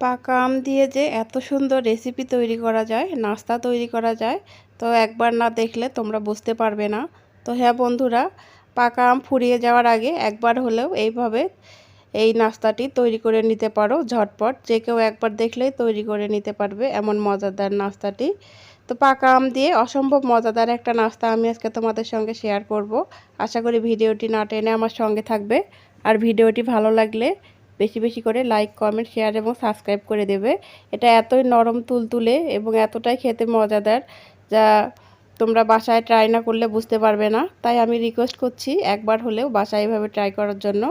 পাকা আম দিয়ে যে এত সুন্দর রেসিপি তৈরি করা যায়, নাস্তা তৈরি করা যায়, তো একবার না দেখলে তোমরা বুঝতে পারবে না। তো হ্যাঁ বন্ধুরা, পাকা আম ফুরিয়ে যাওয়ার আগে একবার হলেও এইভাবে এই নাস্তাটি তৈরি করে নিতে পারো ঝটপট। যে কেউ একবার দেখলেই তৈরি করে নিতে পারবে এমন মজাদার নাস্তাটি। তো পাকা আম দিয়ে অসম্ভব মজাদার একটা নাস্তা আমি আজকে তোমাদের সঙ্গে শেয়ার করব। আশা করি ভিডিওটি না টেনে আমার সঙ্গে থাকবে। আর ভিডিওটি ভালো লাগলে বেশি বেশি করে লাইক কমেন্ট শেয়ার এবং সাবস্ক্রাইব করে দেবে। এটা এতই নরম তুলতুলে এবং এতটাই খেতে মজাদার যা তোমরা বাসায় ট্রাই না করলে বুঝতে পারবে না। তাই আমি রিকোয়েস্ট করছি একবার হলেও বাসায় এভাবে ট্রাই করার জন্য।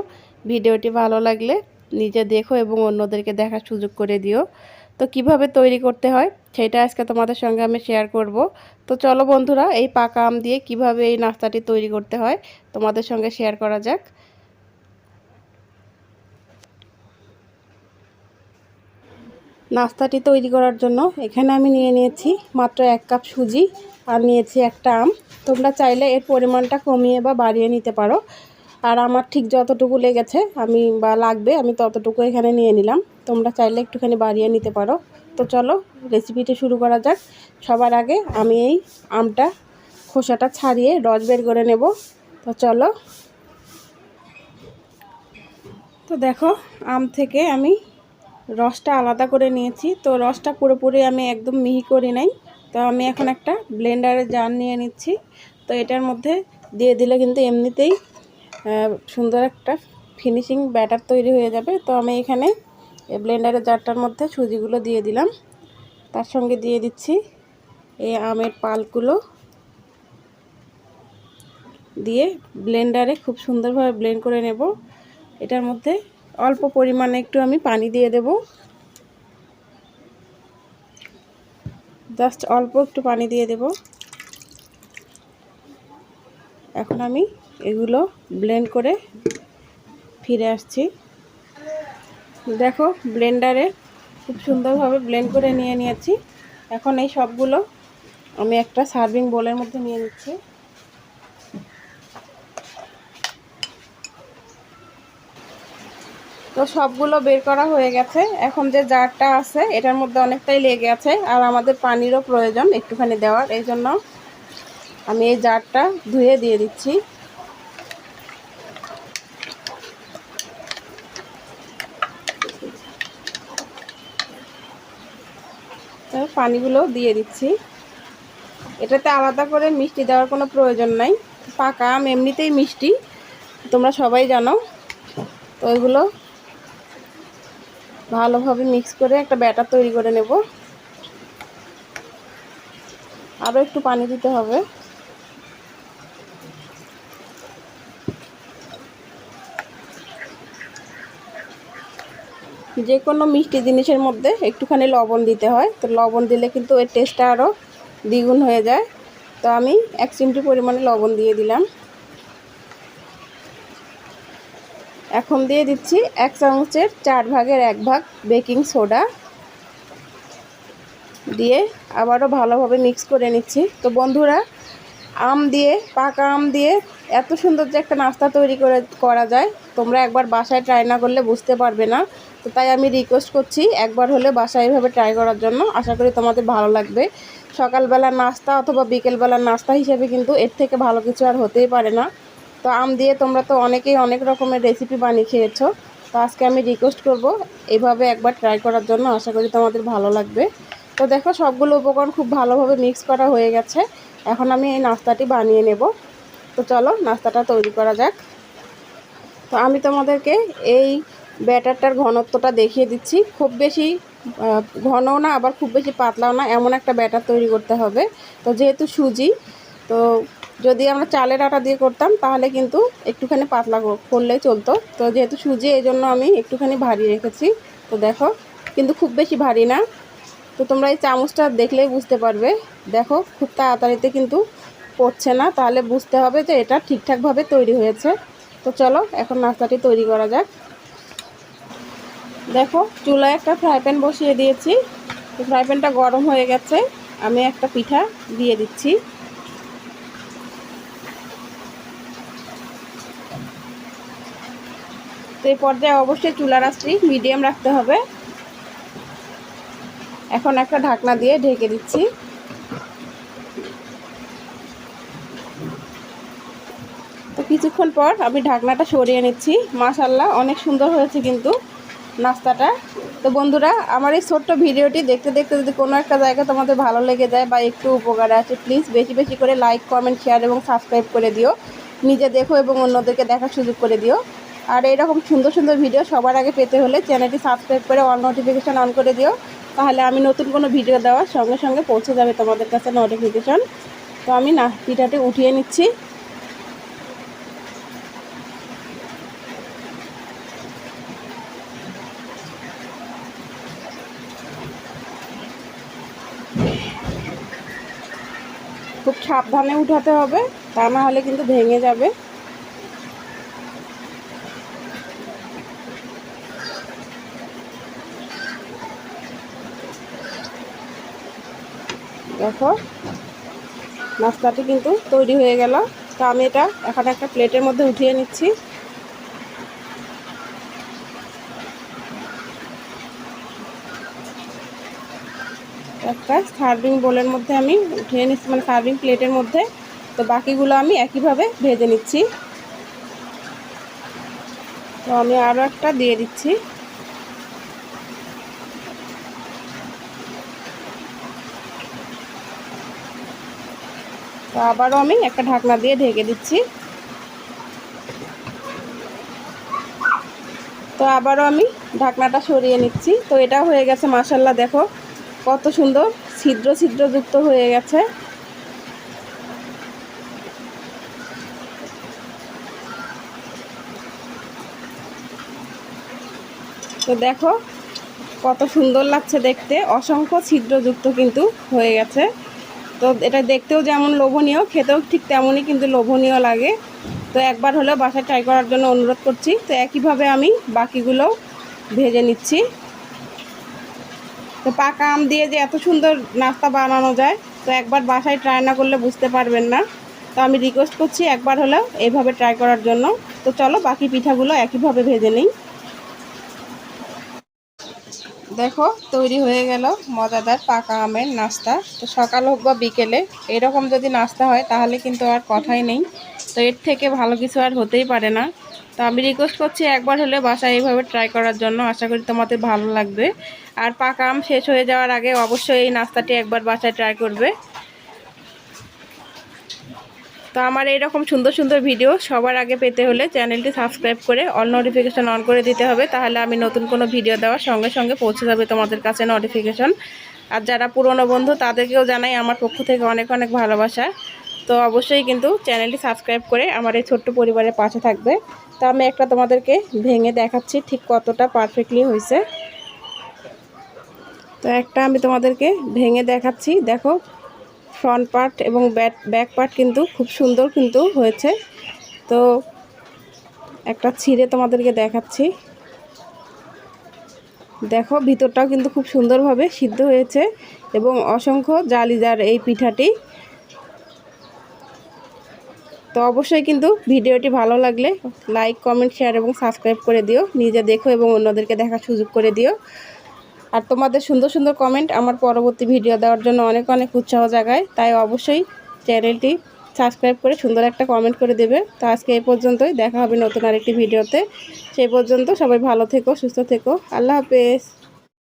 ভিডিওটি ভালো লাগলে নিজে দেখো এবং অন্যদেরকে দেখার সুযোগ করে দিও। তো কীভাবে তৈরি করতে হয় সেটা আজকে তোমাদের সঙ্গে আমি শেয়ার করব। তো চলো বন্ধুরা, এই পাকা আম দিয়ে কীভাবে এই নাস্তাটি তৈরি করতে হয় তোমাদের সঙ্গে শেয়ার করা যাক। নাস্তাটি তৈরি করার জন্য এখানে আমি নিয়ে নিয়েছি মাত্র এক কাপ সুজি আর নিয়েছি একটা আম। তোমরা চাইলে এর পরিমাণটা কমিয়ে বা বাড়িয়ে নিতে পারো। আর আমার ঠিক যতটুকু লেগেছে আমি বা লাগবে আমি ততটুকু এখানে নিয়ে নিলাম। তোমরা চাইলে একটুখানি বাড়িয়ে নিতে পারো। তো চলো রেসিপিটি শুরু করা যাক। সবার আগে আমি এই আমটা খোসাটা ছাড়িয়ে রস বের করে নেব। তো চলো। তো দেখো, আম থেকে আমি রসটা আলাদা করে নিয়েছি। তো রসটা পুরোপুরি আমি একদম মিহি করি নাই। তো আমি এখন একটা ব্লেন্ডারে জার নিয়ে নিচ্ছি। তো এটার মধ্যে দিয়ে দিলে কিন্তু এমনিতেই সুন্দর একটা ফিনিশিং ব্যাটার তৈরি হয়ে যাবে। তো আমি এখানে ব্লেন্ডারের জারটার মধ্যে সুজিগুলো দিয়ে দিলাম। তার সঙ্গে দিয়ে দিচ্ছি এই আমের পালগুলো। দিয়ে ব্লেন্ডারে খুব সুন্দরভাবে ব্লেন্ড করে নেব। এটার মধ্যে অল্প পরিমাণে একটু আমি পানি দিয়ে দেব। জাস্ট অল্প একটু পানি দিয়ে দেব। এখন আমি এগুলো ব্লেন্ড করে ফিরে আসছি। দেখো ব্লেন্ডারে খুব সুন্দরভাবে ব্লেন্ড করে নিয়ে নিয়েছি। এখন এই সবগুলো আমি একটা সার্ভিং বোলের মধ্যে নিয়ে নিচ্ছি। তো সবগুলো বের করা হয়ে গেছে। এখন যে জারটা আছে, এটার মধ্যে অনেকটাই লেগে আছে আর আমাদের পানিরও প্রয়োজন একটুখানি দেওয়ার। এই জন্য আমি এই জারটা ধুয়ে দিয়ে দিচ্ছি। পানিগুলো দিয়ে দিচ্ছি। এটাতে আলাদা করে মিষ্টি দেওয়ার কোনো প্রয়োজন নাই। পাকা আম এমনিতেই মিষ্টি, তোমরা সবাই জানো। তো ওইগুলো ভালোভাবে মিক্স করে একটা ব্যাটার তৈরি করে নেব। আরও একটু পানি দিতে হবে। যে কোনো মিষ্টি জিনিসের মধ্যে একটুখানি লবণ দিতে হয়। তো লবণ দিলে কিন্তু এর টেস্টটা আরও দ্বিগুণ হয়ে যায়। তো আমি এক চিমটি পরিমাণে লবণ দিয়ে দিলাম। এখন দিয়ে দিচ্ছি এক চামচের চার ভাগের এক ভাগ বেকিং সোডা। দিয়ে আবারও ভালোভাবে মিক্স করে নিচ্ছি। তো বন্ধুরা, আম দিয়ে, পাকা আম দিয়ে এত সুন্দর যে একটা নাস্তা তৈরি করে, করা যায়, তোমরা একবার বাসায় ট্রাই না করলে বুঝতে পারবে না। তো তাই আমি রিকোয়েস্ট করছি, একবার হলে বাসায় এভাবে ট্রাই করার জন্য। আশা করি তোমাদের ভালো লাগবে। সকালবেলা নাস্তা অথবা বিকেলবেলার নাস্তা হিসেবে কিন্তু এর থেকে ভালো কিছু আর হতেই পারে না। তো আম দিয়ে তোমরা তো অনেকেই অনেক রকমের রেসিপি বানিয়ে খেয়েছো। তো আজকে আমি রিকোয়েস্ট করব এইভাবে একবার ট্রাই করার জন্য। আশা করি তোমাদের ভালো লাগবে। তো দেখো সবগুলো উপকরণ খুব ভালোভাবে মিক্স করা হয়ে গেছে। এখন আমি এই নাস্তাটি বানিয়ে নেব। তো চলো নাস্তাটা তৈরি করা যাক। তো আমি তোমাদেরকে এই ব্যাটারটার ঘনত্বটা দেখিয়ে দিচ্ছি। খুব বেশি ঘনও না, আবার খুব বেশি পাতলাও না, এমন একটা ব্যাটার তৈরি করতে হবে। তো যেহেতু সুজি, তো যদি আমরা চালের আটা দিয়ে করতাম, তাহলে কিন্তু একটুখানি পাতলা করলেই চলতো। তো যেহেতু সুজি, এই জন্য আমি একটুখানি ভারী রেখেছি। তো দেখো, কিন্তু খুব বেশি ভারী না। তো তোমরা এই চামচটা দেখলেই বুঝতে পারবে। দেখো, খুব তাড়াতাড়িতে কিন্তু পড়ছে না। তাহলে বুঝতে হবে যে এটা ঠিকঠাকভাবে তৈরি হয়েছে। তো চলো, এখন নাস্তাটি তৈরি করা যাক। দেখো, চুলায় একটা ফ্রাই প্যান বসিয়ে দিয়েছি। ফ্রাই প্যানটা গরম হয়ে গেছে। আমি একটা পিঠা দিয়ে দিচ্ছি। এই পর্যায়ে অবশ্যই চুলার আঁচটি মিডিয়াম রাখতে হবে। এখন একটা ঢাকনা দিয়ে ঢেকে দিচ্ছি। তো কিছুক্ষণ পর আমি ঢাকনাটা সরিয়ে নিচ্ছি। মাশাল্লাহ অনেক সুন্দর হয়েছে কিন্তু নাস্তাটা। তো বন্ধুরা, আমার এই ছোট্ট ভিডিওটি দেখতে দেখতে যদি কোনো একটা জায়গা তোমাদের ভালো লেগে যায় বা একটু উপকারে আছে প্লিজ বেশি বেশি করে লাইক কমেন্ট শেয়ার এবং সাবস্ক্রাইব করে দিও। নিজে দেখো এবং অন্যদেরকে দেখার সুযোগ করে দিও। আর এরকম সুন্দর সুন্দর ভিডিও সবার আগে পেতে হলে চ্যানেলটি সাবস্ক্রাইব করে অল নোটিফিকেশান অন করে দিও। তাহলে আমি নতুন কোনো ভিডিও দেওয়ার সঙ্গে সঙ্গে পৌঁছে যাবে তোমাদের কাছে নোটিফিকেশান তো আমি না, পিঠাটি উঠিয়ে নিচ্ছি। খুব সাবধানে উঠাতে হবে, তা না হলে কিন্তু ভেঙে যাবে। দেখো। নাস্তাটি কিন্তু তৈরি হয়ে গেল। তো আমি এটা এখন একটা প্লেটের মধ্যে উঠিয়ে নিচ্ছি। একটা সার্ভিং বোলের মধ্যে আমি উঠিয়ে নিচ্ছি মানে সার্ভিং প্লেটের মধ্যে। তো বাকিগুলো আমি একইভাবে ভেজে নিচ্ছি। তো আমি আরও একটা দিয়ে দিচ্ছি। তো আবারও আমি একটা ঢাকনা দিয়ে ঢেকে দিচ্ছি। তো আবারও আমি ঢাকনাটা সরিয়ে নিচ্ছি। তো এটা হয়ে গেছে মাসাল্লাহ দেখো কত সুন্দর ছিদ্র ছিদ্রযুক্ত হয়ে গেছে। তো দেখো কত সুন্দর লাগছে দেখতে, অসংখ্য ছিদ্রযুক্ত কিন্তু হয়ে গেছে। তো এটা দেখতেও যেমন লোভনীয়, খেতেও ঠিক তেমনই কিন্তু লোভনীয় লাগে। তো একবার হলেও বাসায় ট্রাই করার জন্য অনুরোধ করছি। তো একইভাবে আমি বাকিগুলো ভেজে নিচ্ছি। তো পাকা আম দিয়ে যে এত সুন্দর নাস্তা বানানো যায়, তো একবার বাসায় ট্রাই না করলে বুঝতে পারবেন না। তো আমি রিকোয়েস্ট করছি একবার হলেও এইভাবে ট্রাই করার জন্য। তো চলো বাকি পিঠাগুলো একইভাবে ভেজে নিই। দেখো, তৈরি হয়ে গেল মজাদার পাকা আমের নাস্তা। তো সকাল হোক বা বিকেলে, এরকম যদি নাস্তা হয়, তাহলে কিন্তু আর কথাই নেই। তো এর থেকে ভালো কিছু আর হতেই পারে না। তো আমি রিকোয়েস্ট করছি একবার হলে বাসায় এইভাবে ট্রাই করার জন্য। আশা করি তোমাদের ভালো লাগবে। আর পাকা আম শেষ হয়ে যাওয়ার আগে অবশ্যই এই নাস্তাটি একবার বাসায় ট্রাই করবে। তো আমার এইরকম সুন্দর সুন্দর ভিডিও সবার আগে পেতে হলে চ্যানেলটি সাবস্ক্রাইব করে অল নোটিফিকেশান অন করে দিতে হবে, তাহলে আমি নতুন কোনো ভিডিও দেওয়ার সঙ্গে সঙ্গে পৌঁছে যাবে তোমাদের কাছে নোটিফিকেশান আর যারা পুরনো বন্ধু, তাদেরকেও জানাই আমার পক্ষ থেকে অনেক অনেক ভালোবাসা। তো অবশ্যই কিন্তু চ্যানেলটি সাবস্ক্রাইব করে আমার এই ছোট্ট পরিবারের পাশে থাকবে। তো আমি একটা তোমাদেরকে ভেঙে দেখাচ্ছি ঠিক কতটা পারফেক্টলি হয়েছে। তো একটা আমি তোমাদেরকে ভেঙে দেখাচ্ছি, দেখো। ফ্রন্ট পার্ট এবং ব্যাক ব্যাক পার্ট কিন্তু খুব সুন্দর কিন্তু হয়েছে। তো একটা ছিঁড়ে তোমাদেরকে দেখাচ্ছি। দেখো, ভিতরটাও কিন্তু খুব সুন্দরভাবে সিদ্ধ হয়েছে এবং অসংখ্য জালিদার এই পিঠাটি। তো অবশ্যই কিন্তু ভিডিওটি ভালো লাগলে লাইক কমেন্ট শেয়ার এবং সাবস্ক্রাইব করে দিও। নিজে দেখো এবং অন্যদেরকে দেখার সুযোগ করে দিও। আর তোমাদের সুন্দর সুন্দর কমেন্ট আমার পরবর্তী ভিডিও দেওয়ার জন্য অনেক অনেক উৎসাহ জাগায়। তাই অবশ্যই চ্যানেলটি সাবস্ক্রাইব করে সুন্দর একটা কমেন্ট করে দেবে। তো আজকে এই পর্যন্তই, দেখা হবে নতুন আরেকটি ভিডিওতে সেই পর্যন্ত সবাই ভালো থেকো, সুস্থ থেকো। আল্লাহ হাফেজ।